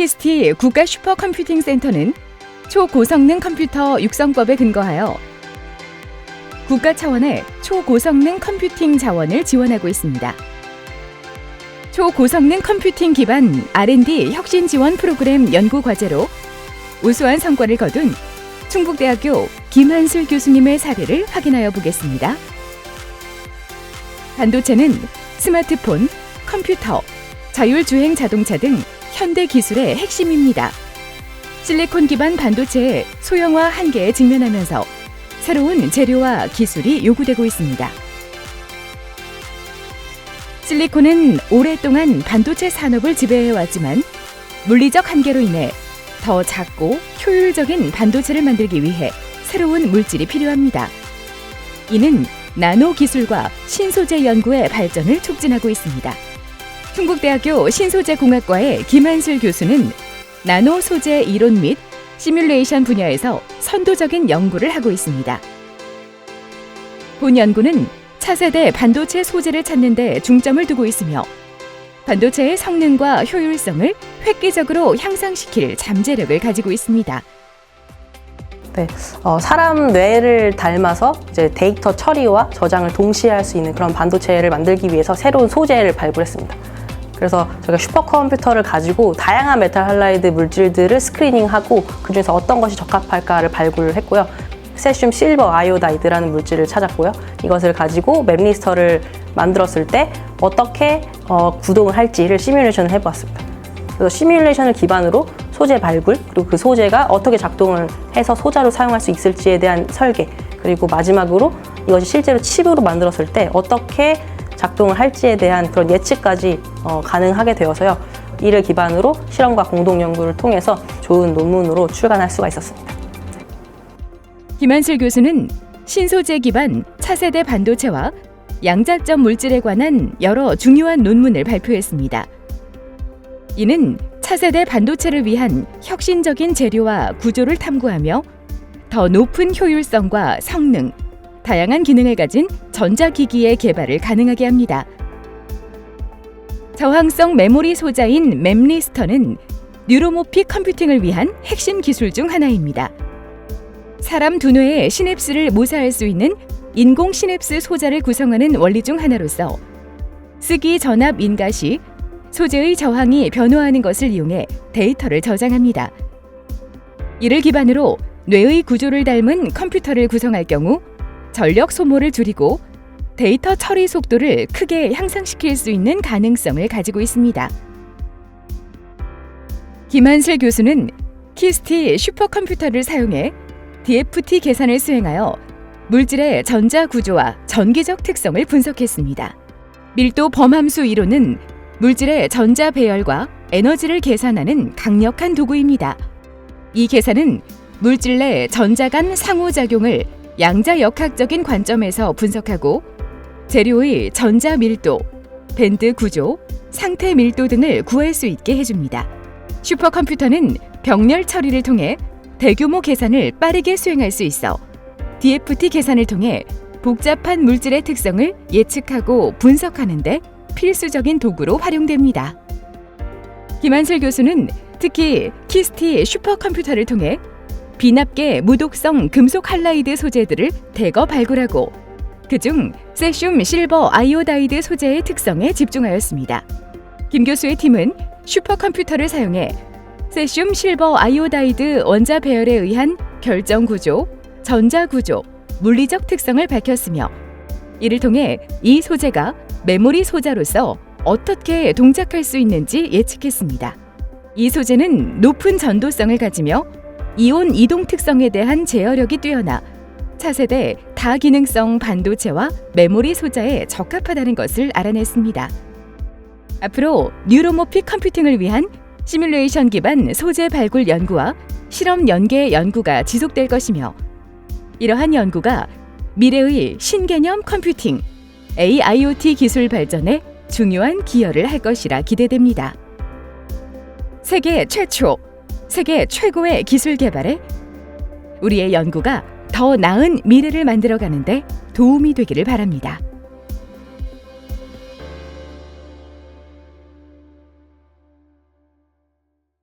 키스티 국가 슈퍼컴퓨팅 센터는 초고성능 컴퓨터 육성법에 근거하여 국가 차원의 초고성능 컴퓨팅 자원을 지원하고 있습니다. 초고성능 컴퓨팅 기반 R&D 혁신 지원 프로그램 연구 과제로 우수한 성과를 거둔 충북대학교 김한슬 교수님의 사례를 확인하여 보겠습니다. 반도체는 스마트폰, 컴퓨터, 자율주행 자동차 등 현대 기술의 핵심입니다. 실리콘 기반 반도체의 소형화 한계에 직면하면서 새로운 재료와 기술이 요구되고 있습니다. 실리콘은 오랫동안 반도체 산업을 지배해왔지만 물리적 한계로 인해 더 작고 효율적인 반도체를 만들기 위해 새로운 물질이 필요합니다. 이는 나노 기술과 신소재 연구의 발전을 촉진하고 있습니다. 충북대학교 신소재공학과의 김한슬 교수는 나노 소재 이론 및 시뮬레이션 분야에서 선도적인 연구를 하고 있습니다. 본 연구는 차세대 반도체 소재를 찾는 데 중점을 두고 있으며 반도체의 성능과 효율성을 획기적으로 향상시킬 잠재력을 가지고 있습니다. 네, 어, 사람 뇌를 닮아서 이제 데이터 처리와 저장을 동시에 할 수 있는 그런 반도체를 만들기 위해서 새로운 소재를 발굴했습니다. 그래서 저희가 슈퍼컴퓨터를 가지고 다양한 메탈 할라이드 물질들을 스크리닝하고 그중에서 어떤 것이 적합할까를 발굴을 했고요. 세슘 실버 아이오다이드라는 물질을 찾았고요. 이것을 가지고 맵리스터를 만들었을 때 어떻게 어, 구동을 할지를 시뮬레이션을 해보았습니다. 그래서 시뮬레이션을 기반으로 소재 발굴 그리고 그 소재가 어떻게 작동을 해서 소자로 사용할 수 있을지에 대한 설계 그리고 마지막으로 이것이 실제로 칩으로 만들었을 때 어떻게 작동을 할지에 대한 그런 예측까지 어, 가능하게 되어서요. 이를 기반으로 실험과 공동 연구를 통해서 좋은 논문으로 출간할 수가 있었습니다. 김한슬 교수는 신소재 기반 차세대 반도체와 양자점 물질에 관한 여러 중요한 논문을 발표했습니다. 이는 차세대 반도체를 위한 혁신적인 재료와 구조를 탐구하며 더 높은 효율성과 성능, 다양한 기능을 가진 전자기기의 개발을 가능하게 합니다. 저항성 메모리 소자인 맵리스터는 뉴로모픽 컴퓨팅을 위한 핵심 기술 중 하나입니다. 사람 두뇌의 시냅스를 모사할 수 있는 인공 시냅스 소자를 구성하는 원리 중 하나로서 쓰기 전압 인가 시 소재의 저항이 변화하는 것을 이용해 데이터를 저장합니다. 이를 기반으로 뇌의 구조를 닮은 컴퓨터를 구성할 경우 전력 소모를 줄이고 데이터 처리 속도를 크게 향상시킬 수 있는 가능성을 가지고 있습니다. 김한슬 교수는 키스티 슈퍼컴퓨터를 사용해 DFT 계산을 수행하여 물질의 전자 구조와 전기적 특성을 분석했습니다. 밀도 범함수 이론은 물질의 전자 배열과 에너지를 계산하는 강력한 도구입니다. 이 계산은 물질 내 전자 간 상호작용을 양자 역학적인 관점에서 분석하고 재료의 전자 밀도, 밴드 구조, 상태 밀도 등을 구할 수 있게 해줍니다. 슈퍼컴퓨터는 병렬 처리를 통해 대규모 계산을 빠르게 수행할 수 있어 DFT 계산을 통해 복잡한 물질의 특성을 예측하고 분석하는데 필수적인 도구로 활용됩니다. 김한슬 교수는 특히 키스티 슈퍼컴퓨터를 통해 비납계 무독성 금속 할라이드 소재들을 대거 발굴하고 그중 세슘 실버 아이오다이드 소재의 특성에 집중하였습니다. 김 교수의 팀은 슈퍼컴퓨터를 사용해 세슘 실버 아이오다이드 원자 배열에 의한 결정 구조, 전자 구조, 물리적 특성을 밝혔으며 이를 통해 이 소재가 메모리 소자로서 어떻게 동작할 수 있는지 예측했습니다. 이 소재는 높은 전도성을 가지며 이온 이동 특성에 대한 제어력이 뛰어나 차세대 다기능성 반도체와 메모리 소자에 적합하다는 것을 알아냈습니다. 앞으로 뉴로모픽 컴퓨팅을 위한 시뮬레이션 기반 소재 발굴 연구와 실험 연계 연구가 지속될 것이며 이러한 연구가 미래의 신개념 컴퓨팅, AIoT 기술 발전에 중요한 기여를 할 것이라 기대됩니다. 세계 최초, 세계 최고의 기술 개발에 우리의 연구가 더 나은 미래를 만들어 가는데 도움이 되기를 바랍니다.